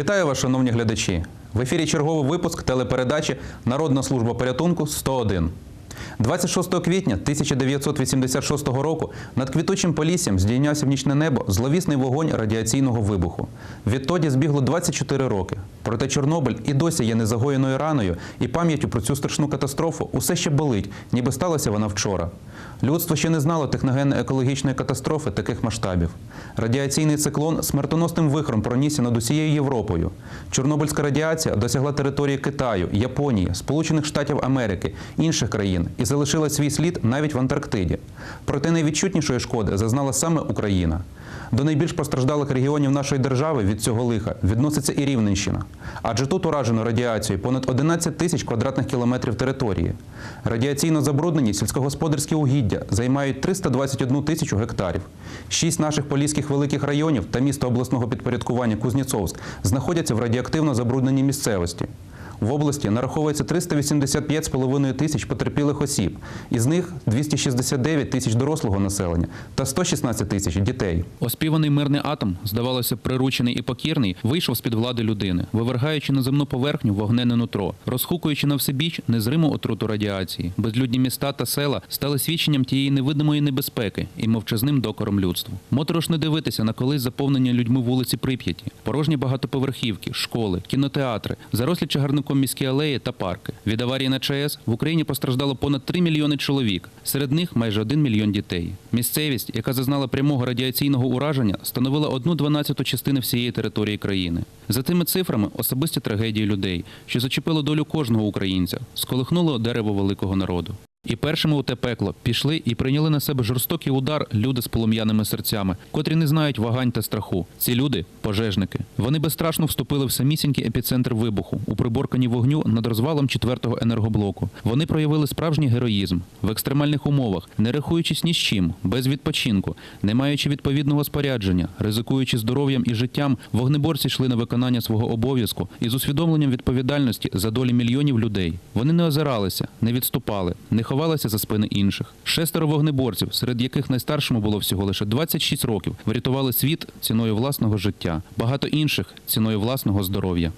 Вітаю вас, шановні глядачі. В ефірі черговий випуск телепередачі Народна служба порятунку 101. 26 квітня 1986 року над квітучим поліссям здійнявся в нічне небо зловісний вогонь радіаційного вибуху. Відтоді збігло 24 роки. Проте Чорнобиль і досі є незагоєною раною, і пам'яттю про цю страшну катастрофу усе ще болить, ніби сталася вона вчора. Людство ще не знало техногенно-екологічної катастрофи таких масштабів. Радіаційний циклон смертоносним вихром пронісся над усією Європою. Чорнобильська радіація досягла території Китаю, Японії, Сполучених Штатів Америки, інших країн і залишила свій слід навіть в Антарктиді. Проте найвідчутнішої шкоди зазнала саме Україна. До найбільш постраждалих регіонів нашої держави від цього лиха відноситься і Рівненщина. Adже тут уражено радіацією понад 11 тисяч квадратних кілометрів території. Радіаційно забруднені сільськогосподарські угіддя займають 321 тисячу гектарів. Шість наших поліських великих районів та місто обласного підпорядкування Кузнєцовськ знаходяться в радіоактивно забрудненій місцевості. В області нараховується 385,5 тисяч потерпілих осіб, із них 269 тисяч дорослого населення та 116 тисяч дітей. Оспіваний мирний атом, здавалося, приручений і покірний, вийшов з-під влади людини, вивергаючи на земну поверхню вогнене нутро, розхукуючи на всебіч незриму отруту радіації. Безлюдні міста та села стали свідченням тієї невидимої небезпеки і мовчазним докором людству. Моторошно дивитися на колись заповнення людьми вулиці Прип'яті, порожні багатоповерхівки, школи, кінотеатри, зарослі чагарником міські алеї та парки. Від аварії на ЧАЕС в Україні постраждало понад 3 мільйони чоловік. Серед них майже 1 мільйон дітей. Місцевість, яка зазнала прямого радіаційного ураження, становила одну дванадцяту частини всієї території країни. За тими цифрами особисті трагедії людей, що зачепило долю кожного українця, сколихнуло дерево великого народу. І першими у те пекло пішли і прийняли на себе жорстокий удар люди з полум'яними серцями, котрі не знають вагань та страху. Ці люди пожежники. Вони безстрашно вступили в самісінький епіцентр вибуху у приборкані вогню над розвалом четвертого енергоблоку. Вони проявили справжній героїзм в екстремальних умовах, не рахуючись ні з чим, без відпочинку, не маючи відповідного спорядження, ризикуючи здоров'ям і життям, вогнеборці йшли на виконання свого обов'язку і з усвідомленням відповідальності за долі мільйонів людей. Вони не озиралися, не відступали, не ховалися за спини інших. Шестеро вогнеборців, серед яких найстаршому було всього лише 26 років, врятували світ ціною власного життя, багато інших ціною власного здоров'я.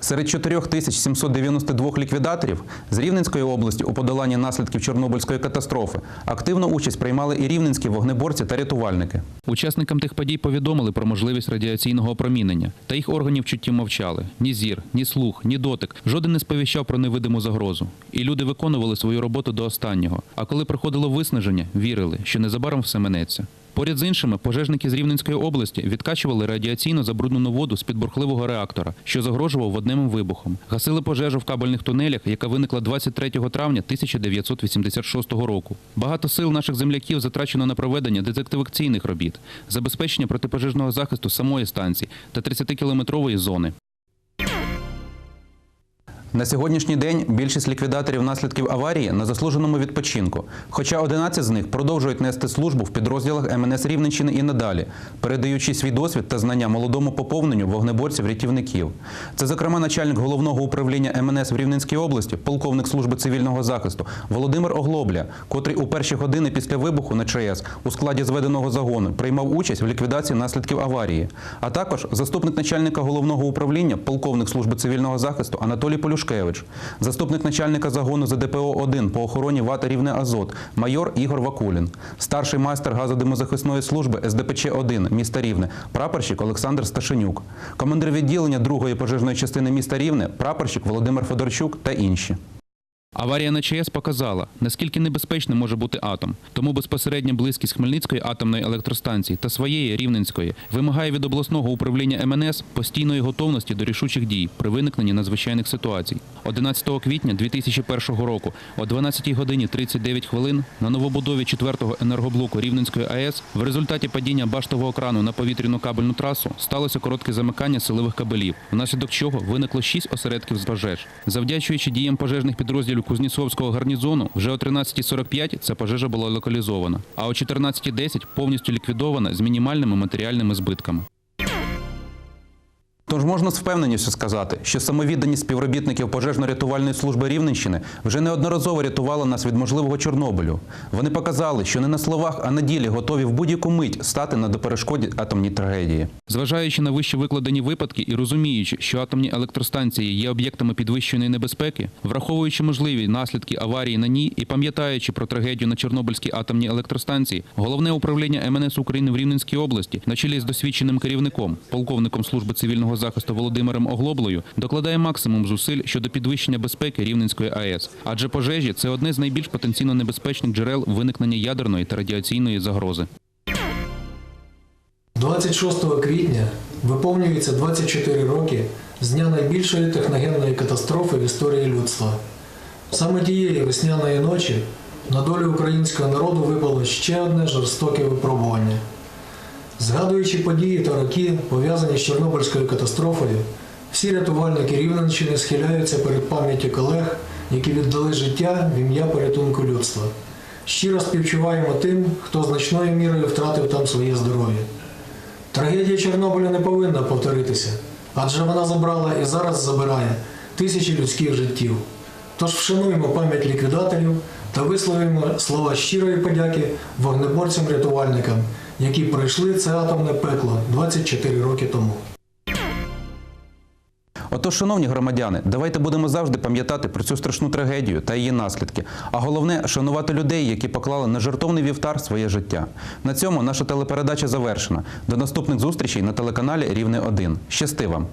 Серед 4792 ліквідаторів з Рівненської області у подоланні наслідків Чорнобильської катастрофи активну участь приймали і рівненські вогнеборці та рятувальники. Учасникам тих подій повідомили про можливість радіаційного опромінення, та їх органів чуттів мовчали. Ні зір, ні слух, ні дотик. Жоден не сповіщав про невидиму загрозу. І люди виконували свою роботу до останнього. А коли приходило виснаження, вірили, що незабаром все минеться. Поряд з іншими, пожежники з Рівненської області відкачували радіаційно забруднену воду з під бурхливого реактора, що загрожував водневим вибухом. Гасили пожежу в кабельних тунелях, яка виникла 23 травня 1986 року. Багато сил наших земляків затрачено на проведення дезактиваційних робіт, забезпечення протипожежного захисту самої станції та 30-кілометрової зони. На сьогоднішній день більшість ліквідаторів наслідків аварії на заслуженому відпочинку, хоча 11 з них продовжують нести службу в підрозділах МНС Рівненщини і надалі, передаючи свій досвід та знання молодому поповненню вогнеборців-рятівників. Це, зокрема, начальник головного управління МНС в Рівненській області, полковник служби цивільного захисту Володимир Оглобля, котрий у перші години після вибуху на ЧАЕС у складі зведеного загону приймав участь в ліквідації наслідків аварії, а також заступник начальника головного управління, полковник служби цивільного захисту Анатолій Полюшкевич, заступник начальника загону ЗДПО 1 по охороні ВАТа Рівне Азот, майор Ігор Вакулін, старший майстер газодимозахисної служби СДПЧ 1 міста Рівне, прапорщик Олександр Сташенюк, командир відділення 2-ї пожежної частини міста Рівне, прапорщик Володимир Федорчук та інші. Аварія на ЧАЕС показала, наскільки небезпечним може бути атом. Тому безпосередня близькість Хмельницької атомної електростанції та своєї Рівненської вимагає від обласного управління МНС постійної готовності до рішучих дій при виникненні надзвичайних ситуацій. 11 квітня 2001 року о 12 годині 39 хвилин на новобудові 4-го енергоблоку Рівненської АЕС в результаті падіння баштового крану на повітряну кабельну трасу сталося коротке замикання силових кабелів, внаслідок чого виникло 6 осередків з пожеж. Завдячуючи діям пожежних підрозділів Кузнєцовського гарнізону, вже о 13.45 ця пожежа була локалізована, а о 14.10 повністю ліквідована з мінімальними матеріальними збитками. Тож можна з впевненістю сказати, що самовідданість співробітників пожежно-рятувальної служби Рівненщини вже неодноразово рятувала нас від можливого Чорнобилю. Вони показали, що не на словах, а на ділі готові в будь-яку мить стати на доперешкоді атомній трагедії. Зважаючи на вище викладені випадки і розуміючи, що атомні електростанції є об'єктами підвищеної небезпеки, враховуючи можливі наслідки аварії на ній і пам'ятаючи про трагедію на Чорнобильській атомній електростанції, головне управління МНС України в Рівненській області, на чолі з досвідченим керівником, полковником служби цивільного захисту Володимиром Оглоблою, докладає максимум зусиль щодо підвищення безпеки Рівненської АЕС. Адже пожежі це одне з найбільш потенційно небезпечних джерел виникнення ядерної та радіаційної загрози. 26 квітня виповнюється 24 роки з дня найбільшої техногенної катастрофи в історії людства. Саме тієї весняної ночі на долю українського народу випало ще одне жорстоке випробування. Згадуючи події та роки, пов'язані з Чорнобильською катастрофою, всі рятувальники Рівненщини схиляються перед пам'яттю колег, які віддали життя в ім'я порятунку людства. Щиро співчуваємо тим, хто значною мірою втратив там своє здоров'я. Трагедія Чорнобиля не повинна повторитися, адже вона забрала і зараз забирає тисячі людських життів. Тож вшануємо пам'ять ліквідаторів та висловимо слова щирої подяки вогнеборцям-рятувальникам, які пройшли це атомне пекло 24 роки тому. Отож, шановні громадяни, давайте будемо завжди пам'ятати про цю страшну трагедію та її наслідки. А головне шанувати людей, які поклали на жертовний вівтар своє життя. На цьому наша телепередача завершена. До наступних зустрічей на телеканалі Рівне 1. Щасти вам!